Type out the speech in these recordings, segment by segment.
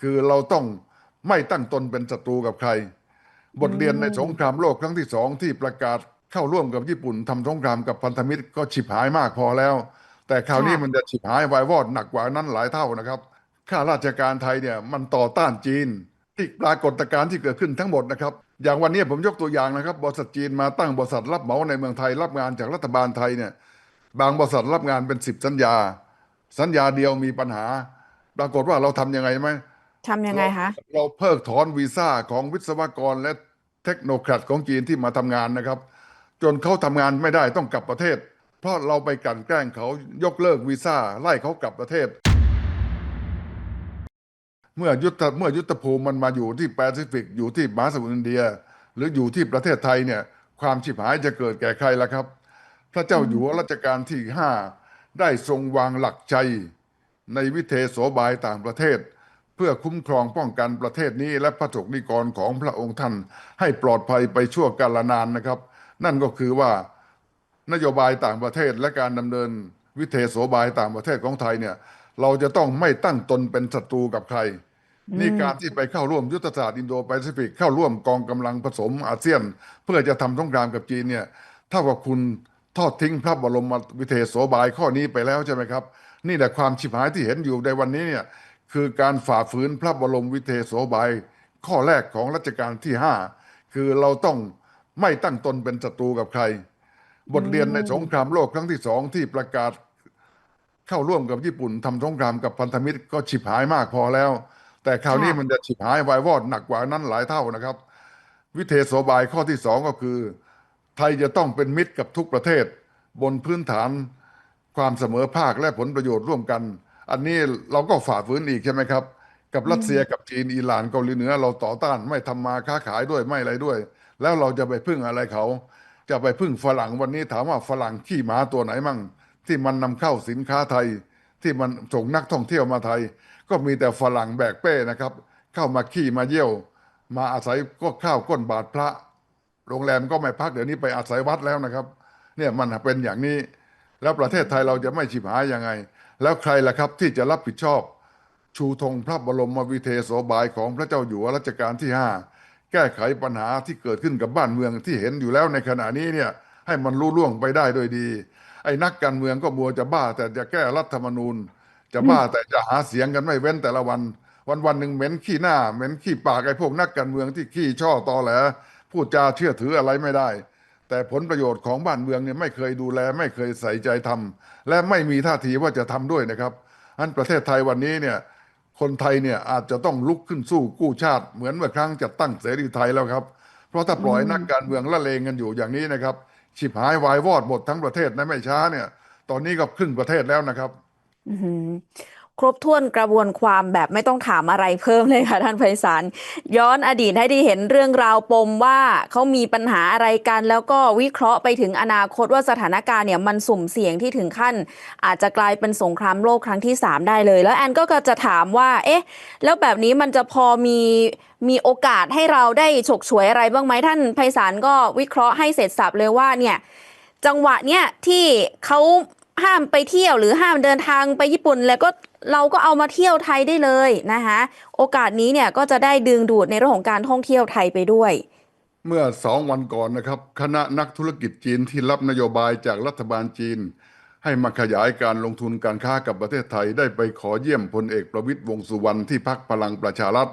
คือเราต้องไม่ตั้งตนเป็นศัตรูกับใคร บทเรียนในสงครามโลกครั้งที่สองที่ประกาศเข้าร่วมกับญี่ปุ่นทำสงครามกับพันธมิตรก็ฉิบหายมากพอแล้ว แต่คราวนี้ค่ะมันจะฉิบหายวายวอดหนักกว่านั้นหลายเท่านะครับข้าราชการไทยเนี่ยมันต่อต้านจีนที่ปรากฏการณ์ที่เกิดขึ้นทั้งหมดนะครับ อย่างวันนี้ผมยกตัวอย่างนะครับบริษัทจีนมาตั้งบริษัทรับเหมาในเมืองไทยรับงานจากรัฐบาลไทยเนี่ยบางบริษัทรับงานเป็นสิบสัญญา สัญญาเดียวมีปัญหา ปรากฏว่าเราทำยังไงไหม ทำยังไงคะเราเราเพิกถอนวีซ่าของวิศวกรและเทคโนแครดของจีนที่มาทำงานนะครับ จนเขาทำงานไม่ได้ต้องกลับประเทศ เพราะเราไปกลั่นแกล้งเขายกเลิกวีซ่าไล่เขากลับประเทศ เมื่อยุทธเมื่อยุทธภูมิมันมาอยู่ที่แปซิฟิกอยู่ที่มหาสมุทรอินเดีย หรืออยู่ที่ประเทศไทยเนี่ย ความฉิบหายจะเกิดแก่ใครล่ะครับ พระเจ้าอยู่หัวรัชกาลที่ห้าได้ทรงวางหลักใจในวิเทโสบายต่างประเทศ เพื่อคุ้มครองป้องกันประเทศนี้ และพระสงฆ์นิกรของพระองค์ท่านให้ปลอดภัยไปชั่วกาลนานนะครับ นั่นก็คือว่านโยบายต่างประเทศและการดำเนินวิเทโสบายต่างประเทศของไทยเนี่ย เราจะต้องไม่ตั้งตนเป็นศัตรูกับใคร นี่การที่ไปเข้าร่วมยุทธศาสตร์อินโดแปซิฟิกเข้าร่วมกองกำลังผสมอาเซียน เพื่อจะทำสงครามกับจีนเนี่ยเท่ากับคุณทอดทิ้งพระบรมวิเทโสบายข้อนี้ไปแล้วใช่ไหมครับ นี่แหละความฉิบหายที่เห็นอยู่ในวันนี้เนี่ย คือการฝ่าฝืนพระบรมวิเทโสบายข้อแรกของรัชกาลที่ห้าคือเราต้องไม่ตั้งตนเป็นศัตรูกับใคร บทเรียนในสงครามโลกครั้งที่สองที่ประกาศเข้าร่วมกับญี่ปุ่นทำสงครามกับพันธมิตรก็ฉิบหายมากพอแล้ว แต่คราวนี้ค่ะมันจะฉิบหายวายวอดหนักกว่านั้นหลายเท่านะครับ วิเทโสบายข้อที่สองก็คือ ไทยจะต้องเป็นมิตรกับทุกประเทศ บนพื้นฐานความเสมอภาคและผลประโยชน์ร่วมกัน อันนี้เราก็ฝ่าฝืนอีกใช่ไหมครับ กับรัสเซียกับจีนอิหร่านเกาหลีเหนือ เราต่อต้านไม่ทำมาค้าขายด้วยไม่อะไรด้วย แล้วเราจะไปพึ่งอะไรเขา จะไปพึ่งฝรั่งวันนี้ถามว่าฝรั่งขี้หมาตัวไหนมั่ง ที่มันนำเข้าสินค้าไทย ที่มันส่งนักท่องเที่ยวมาไทย ก็มีแต่ฝรั่งแบกเป้นะครับ เข้ามาขี้มาเยี่ยว มาอาศัยก็ข้าวก้นบาทพระ โรงแรมก็ไม่พักเดี๋ยวนี้ไปอาศัยวัดแล้วนะครับ เนี่ยมันเป็นอย่างนี้แล้วประเทศไทยเราจะไม่ฉิบหายยังไง แล้วใครล่ะครับที่จะรับผิดชอบ ชูธงพระบรมวิเทโสบายของพระเจ้าอยู่หัวรัชกาลที่ห้าแก้ไขปัญหาที่เกิดขึ้นกับบ้านเมืองที่เห็นอยู่แล้วในขณะนี้เนี่ยให้มันรู้ล่วงไปได้โดยดี ไอ้นักการเมืองก็มัวจะบ้า แต่จะแก้รัฐธรรมนูญ จะบ้าแต่จะหาเสียงกันไม่เว้นแต่ละวัน วันวันหนึ่งเหม็นขี้หน้าเหม็นขี้ปากไอ้พวกนักการเมืองที่ขี้ช่อตอแหลพูดจาเชื่อถืออะไรไม่ได้ แต่ผลประโยชน์ของบ้านเมืองเนี่ยไม่เคยดูแล ไม่เคยใส่ใจทำและไม่มีท่าทีว่าจะทำด้วยนะครับอันประเทศไทยวันนี้เนี่ยคนไทยเนี่ยอาจจะต้องลุกขึ้นสู้กู้ชาติ เหมือนเมื่อครั้งจัดตั้งเสรีไทยแล้วครับ เพราะถ้าปล่อยนักการเมืองละเลงกันอยู่อย่างนี้นะครับฉิบหายวายวอดหมดทั้งประเทศในไม่ช้าเนี่ย ตอนนี้ก็ครึ่งประเทศแล้วนะครับ ครบถ้วนกระบวนความแบบไม่ต้องถามอะไรเพิ่มเลยค่ะท่านไพศาลย้อนอดีตให้ได้เห็นเรื่องราวปมว่าเขามีปัญหาอะไรกัน แล้วก็วิเคราะห์ไปถึงอนาคตว่าสถานการณ์เนี่ยมันสุ่มเสี่ยงที่ถึงขั้น อาจจะกลายเป็นสงครามโลกครั้งที่ 3 ได้เลย แล้วแอนก็จะถามว่า เอ๊ะ แล้วแบบนี้มันจะพอมีมีโอกาสให้เราได้ฉกฉวยอะไรบ้างไหมท่านไพศาลก็วิเคราะห์ให้เสร็จสับเลยว่าเนี่ยจังหวะเนี้ยที่เขา ห้ามไปเที่ยวหรือห้ามเดินทางไปญี่ปุ่น แล้วก็เราก็เอามาเที่ยวไทยได้เลยนะคะโอกาสนี้เนี่ยก็จะได้ดึงดูดในเรื่องของการท่องเที่ยวไทยไปด้วย เมื่อสองวันก่อนนะครับ คณะนักธุรกิจจีนที่รับนโยบายจากรัฐบาลจีน ให้มาขยายการลงทุนการค้ากับประเทศไทยได้ไปขอเยี่ยมพลเอกประวิตยวงสุวรรณที่พักพลังประชารัฐ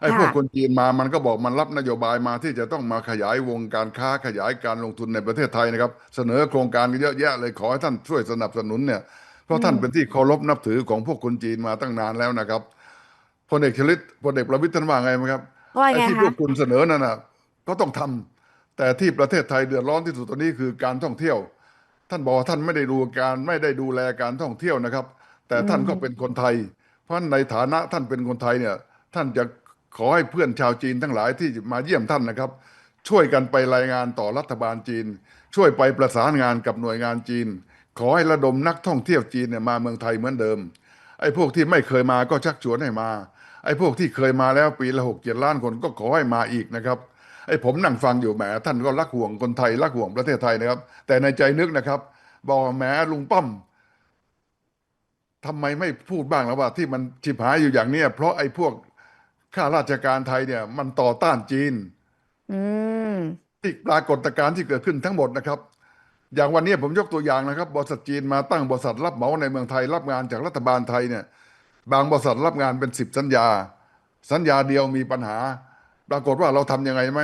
ไอ้พวกค่ะคนจีนมามันก็บอกมันรับนโยบายมาที่จะต้องมาขยายวงการค้าขยายการลงทุนในประเทศไทยนะครับ เสนอโครงการกันเยอะแยะเลยขอให้ท่านช่วยสนับสนุนเนี่ย เพราะท่านเป็นที่เคารพนับถือของพวกคนจีนมาตั้งนานแล้วนะครับพลเอกชลิตพลเอกประวิตยท่านว่าไงไหมครับ ว่าไอ้ไงที่พคะวกคุณเสนอนั่นน่ะก็ต้องทำแต่ที่ประเทศไทยเดือดร้อนที่สุดตอนนี้คือการท่องเที่ยว ท่านบอกว่าท่านไม่ได้ดูการไม่ได้ดูแลการท่องเที่ยวนะครับ แต่ท่านก็เป็นคนไทย เพราะในฐานะท่านเป็นคนไทยเนี่ย ท่านจะ ขอให้เพื่อนชาวจีนทั้งหลายที่มาเยี่ยมท่านนะครับ ช่วยกันไปรายงานต่อรัฐบาลจีน ช่วยไปประสานงานกับหน่วยงานจีน ขอให้ระดมนักท่องเที่ยวจีนเนี่ยมาเมืองไทยเหมือนเดิม ไอ้พวกที่ไม่เคยมาก็ชักชวนให้มา ไอ้พวกที่เคยมาแล้วปีละหกเจ็ดล้านคนก็ขอให้มาอีกนะครับไอ้ผมนั่งฟังอยู่แหมท่านก็รักห่วงคนไทยรักห่วงประเทศไทยนะครับ แต่ในใจนึกนะครับบอกแหมลุงป้อมทำไมไม่พูดบ้างแล้วว่าที่มันฉิบหายอยู่อย่างเนี้ยเพราะไอ้พวก ข้าราชการไทยเนี่ย มันต่อต้านจีนอืมที่ปรากฏการณ์ที่เกิดขึ้นทั้งหมดนะครับ อย่างวันนี้ผมยกตัวอย่างนะครับ บริษัทจีนมาตั้งบริษัทรับเหมาในเมืองไทย รับงานจากรัฐบาลไทยเนี่ย บางบริษัทรับงานเป็นสิบสัญญา สัญญาเดียวมีปัญหา ปรากฏว่าเราทำยังไงไหม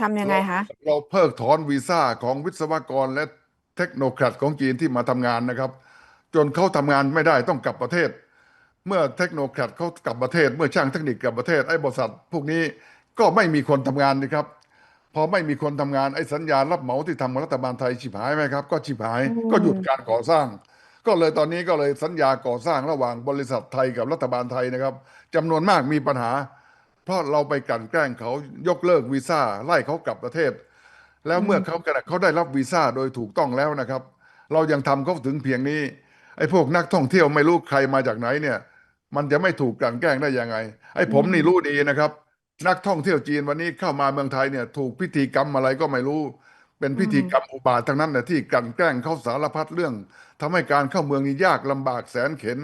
ทำยังไงคะเราเพิกถอนวีซ่าของวิศวกรและเทคโนแครดของจีนที่มาทำงานนะครับ จนเขาทำงานไม่ได้ต้องกลับประเทศ เมื่อเทคโนแครดเขากลับประเทศ เมื่อช่างเทคนิคกลับประเทศไอ้บริษัท พวกนี้ก็ไม่มีคนทำงานนะครับ พอไม่มีคนทำงานไอ้สัญญารับเหมาที่ทำกับรัฐบาลไทยฉิบหายไหมครับ ก็ฉิบหายอืมก็หยุดการก่อสร้าง ก็เลยตอนนี้ก็เลยสัญญาก่อสร้างระหว่างบริษัทไทยกับรัฐบาลไทยนะครับจำนวนมากมีปัญหา เพราะเราไปกลั่นแกล้งเขายกเลิกวีซ่าไล่เขากลับประเทศ แล้วเมื่อเขาเขาได้รับวีซ่าโดยถูกต้องแล้วนะครับ เรายังทำเขาถึงเพียงนี้ไอ้พวกนักท่องเที่ยวไม่รู้ใครมาจากไหนเนี่ย มันจะไม่ถูกกลั่นแกล้งได้ยังไง ไอ้ผมนี่รู้ดีนะครับ นักท่องเที่ยวจีนวันนี้เข้ามาเมืองไทยเนี่ย ถูกพิธีกรรมอะไรก็ไม่รู้ เป็นพิธีกรรมอุบาททั้งนั้นเนี่ยที่กลั่นแกล้งเขาสารพัดเรื่องทำให้การเข้าเมืองนี่ยากลำบากแสนเข็น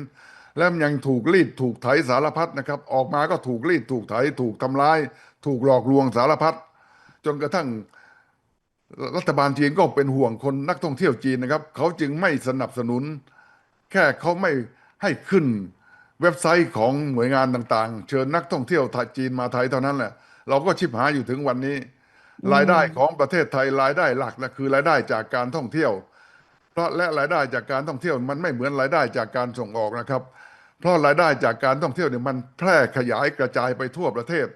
แล้วยังถูกรีดถูกไถสารพัดนะครับ ออกมาก็ถูกรีดถูกไถถูกทำร้าย ถูกหลอกลวงสารพัดจนกระทั่งรัฐบาลจีนก็เป็นห่วงคนนักท่องเที่ยวจีนนะครับ เขาจึงไม่สนับสนุน แค่เขาไม่ให้ขึ้น เว็บไซต์ของหน่วยงานต่างๆ เชิญนักท่องเที่ยวไทยจีนมาไทยเท่านั้นแหละ เราก็ชิบหายอยู่ถึงวันนี้ รายได้ของประเทศไทยรายได้หลักนะคือรายได้จากการท่องเที่ยว เพราะและรายได้จากการท่องเที่ยวมันไม่เหมือนรายได้จากการส่งออกนะครับ เพราะรายได้จากการท่องเที่ยวเนี่ยมันแพร่ขยายกระจายไปทั่วประเทศ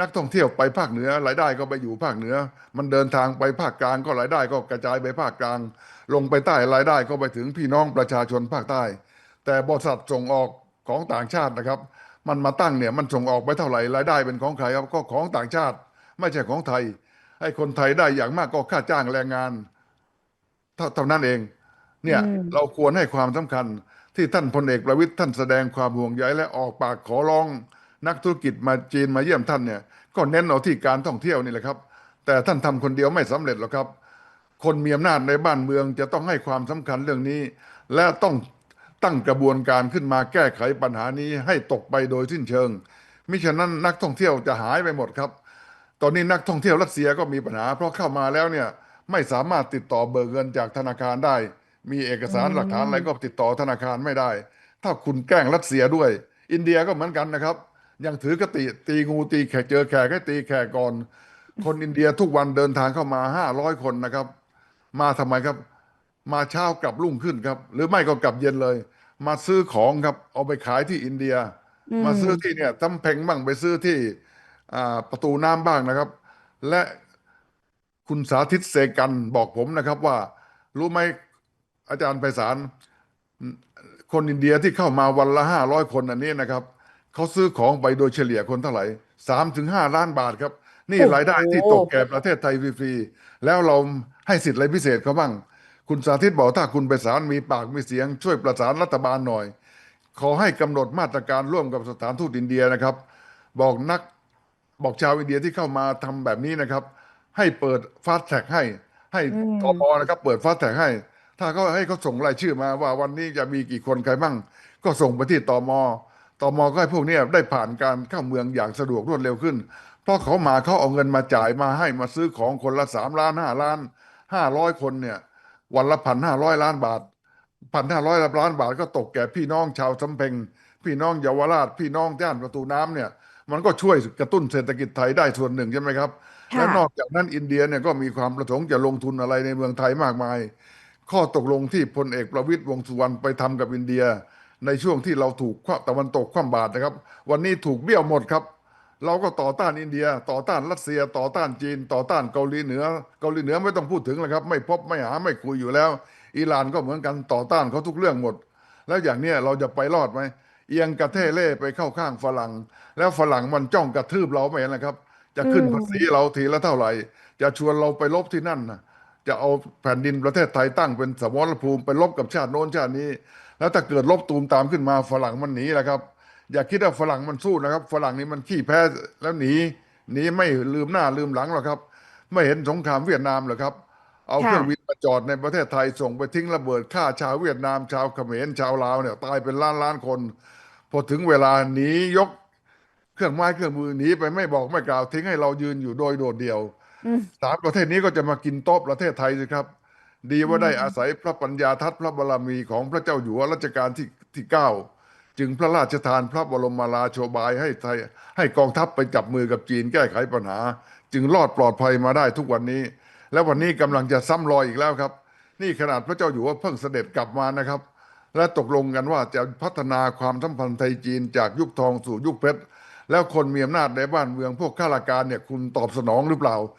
นักท่องเที่ยวไปภาคเหนือรายได้ก็ไปอยู่ภาคเหนือ มันเดินทางไปภาคกลางก็รายได้ก็กระจายไปภาคกลาง ลงไปใต้รายได้ก็ไปถึงพี่น้องประชาชนภาคใต้ แต่บริษัทส่งออก ของต่างชาตินะครับ มันมาตั้งเนี่ยมันส่งออกไปเท่าไหร่รายได้เป็นของใครครับก็ของต่างชาติ ไม่ใช่ของไทย ให้คนไทยได้อย่างมากก็ค่าจ้างแรงงานเท่าเท่านั้นเอง เนี่ยอืมเราควรให้ความสำคัญที่ท่านพลเอกประวิตยท่านแสดงความห่วงใยและออกปากขอร้อง นักธุรกิจมาจีนมาเยี่ยมท่านเนี่ย ก็เน้นเอาที่การท่องเที่ยวนี่แหละครับ แต่ท่านทำคนเดียวไม่สำเร็จหรอกครับ คนมีอำนาจในบ้านเมืองจะต้องให้ความสำคัญเรื่องนี้ และต้อง ตั้งกระบวนการขึ้นมาแก้ไขปัญหานี้ให้ตกไปโดยสิ้นเชิง มิฉะนั้นนักท่องเที่ยวจะหายไปหมดครับ ตอนนี้นักท่องเที่ยวรัสเซียก็มีปัญหา เพราะเข้ามาแล้วเนี่ยไม่สามารถติดต่อเบิกเงินจากธนาคารได้ มีเอกสารหลักฐานอะไรก็ติดต่อธนาคารไม่ได้ ถ้าคุณแกล้งรัสเซียด้วย อินเดียก็เหมือนกันนะครับ ยังถือกติตีงูตีแขกเจอแขกให้ตีแขกก่อน คนอินเดียทุกวันเดินทางเข้ามาห้าร้อยคนนะครับ มาทำไมครับ มาเช้ากลับรุ่งขึ้นครับ หรือไม่ก็กลับเย็นเลย มาซื้อของครับ เอาไปขายที่อินเดีย มาซื้อที่เนี่ยตำเพ็งบ้างไปซื้อที่อ่าประตูน้ำบ้างนะครับ และคุณสาธิตเสกันบอกผมนะครับว่า รู้ไหมอาจารย์ไพศาลคนอินเดียที่เข้ามาวันละห้าร้อยคนอันนี้นะครับเขาซื้อของไปโดยเฉลี่ยคนเท่าไหร่สามถึงห้าล้านบาทครับ นี่โอ้โหรายได้ที่ตกแก่ประเทศไทยฟรีๆแล้วเราให้สิทธิ์อะไรพิเศษเขาบ้าง คุณสาธิตบอกถ้าคุณไปศาลมีปากมีเสียง ช่วยประสานรัฐบาลหน่อย ขอให้กำหนดมาตรการร่วมกับสถานทูตอินเดียนะครับ บอกนักบอกชาวอินเดียที่เข้ามาทำแบบนี้นะครับ ให้เปิดฟาสแท็กให้ ให้ตมนะครับ เปิดฟาสแท็กให้ ถ้าเขาให้เขาส่งรายชื่อมาว่าวันนี้จะมีกี่คนใครบ้างก็ส่งไปที่ตมตมก็ให้พวกนี้ได้ผ่านการเข้าเมืองอย่างสะดวกรวดเร็วขึ้น เพราะเขามาเขาเอาเงินมาจ่ายมาให้มาซื้อของคนละสามล้านห้าล้านห้าร้อยคนเนี่ย วันละพันห้าร้อยล้านบาทพันห้าร้อยล้านบาทก็ตกแก่พี่น้องชาวสำเพ็ง พี่น้องเยาวราช พี่น้องย่านประตูน้ำเนี่ย มันก็ช่วยกระตุ้นเศรษฐกิจไทยได้ส่วนหนึ่งใช่ไหมครับค่ะและนอกจากนั้นอินเดียเนี่ยก็มีความประสงค์จะลงทุนอะไรในเมืองไทยมากมาย ข้อตกลงที่พลเอกประวิตยวงษ์สุวรรณไปทำกับอินเดีย ในช่วงที่เราถูกตะวันตกคว่ำบาตรนะครับ วันนี้ถูกเบี้ยวหมดครับ เราก็ต่อต้านอินเดีย ต่อต้านรัสเซีย ต่อต้านจีน ต่อต้านเกาหลีเหนือ เกาหลีเหนือไม่ต้องพูดถึงเลยครับ ไม่พบไม่หาไม่คุยอยู่แล้ว อิหร่านก็เหมือนกันต่อต้านเขาทุกเรื่องหมด แล้วอย่างเนี้ยเราจะไปรอดไหมเอียงกระเทเล่ไปเข้าข้างฝรั่ง แล้วฝรั่งมันจ้องกระทืบเราไม่เห็นนะครับ จะขึ้นภาษีเราทีละเท่าไหร่ จะชวนเราไปลบที่นั่นนะจะเอาแผ่นดินประเทศไทยตั้งเป็นสมรภูมิไปลบกับชาติโน้นชาตินี้ แล้วถ้าเกิดลบตูมตามขึ้นมาฝรั่งมันหนีแหละครับ อย่าคิดว่าฝรั่งมันสู้นะครับ ฝรั่งนี่มันขี้แพ้แล้วหนีหนีไม่ลืมหน้าลืมหลังหรอกครับ ไม่เห็นสงครามเวียดนามหรอกครับ เอาเครื่องบินมาจอดในประเทศไทยส่งไปทิ้งระเบิดฆ่าชาวเวียดนาม ชาวเขมรชาวลาวเนี่ยตายเป็นล้านล้านคน พอถึงเวลาหนียก เครื่องไม้เครื่องมือหนีไปไม่บอกไม่กล่าวทิ้งให้เรายืนอยู่โดยโดดเดี่ยวสามประเทศนี้ก็จะมากินโต๊ะประเทศไทยสิครับ ดีว่าได้อาศัยพระปัญญาทัศน์พระบารมีของพระเจ้าอยู่หัวรัชกาลที่ที่เก้า จึงพระราชทานพระบรมราโชบายให้ไทยให้กองทัพไปจับมือกับจีนแก้ไขปัญหา จึงรอดปลอดภัยมาได้ทุกวันนี้ และวันนี้กำลังจะซ้ำรอยอีกแล้วครับ นี่ขนาดพระเจ้าอยู่หัวเพิ่งเสด็จกลับมานะครับ และตกลงกันว่าจะพัฒนาความสัมพันธ์ไทยจีนจากยุคทองสู่ยุคเพชรแล้วคนมีอำนาจในบ้านเมืองพวกข้าราชการเนี่ยคุณตอบสนองหรือเปล่า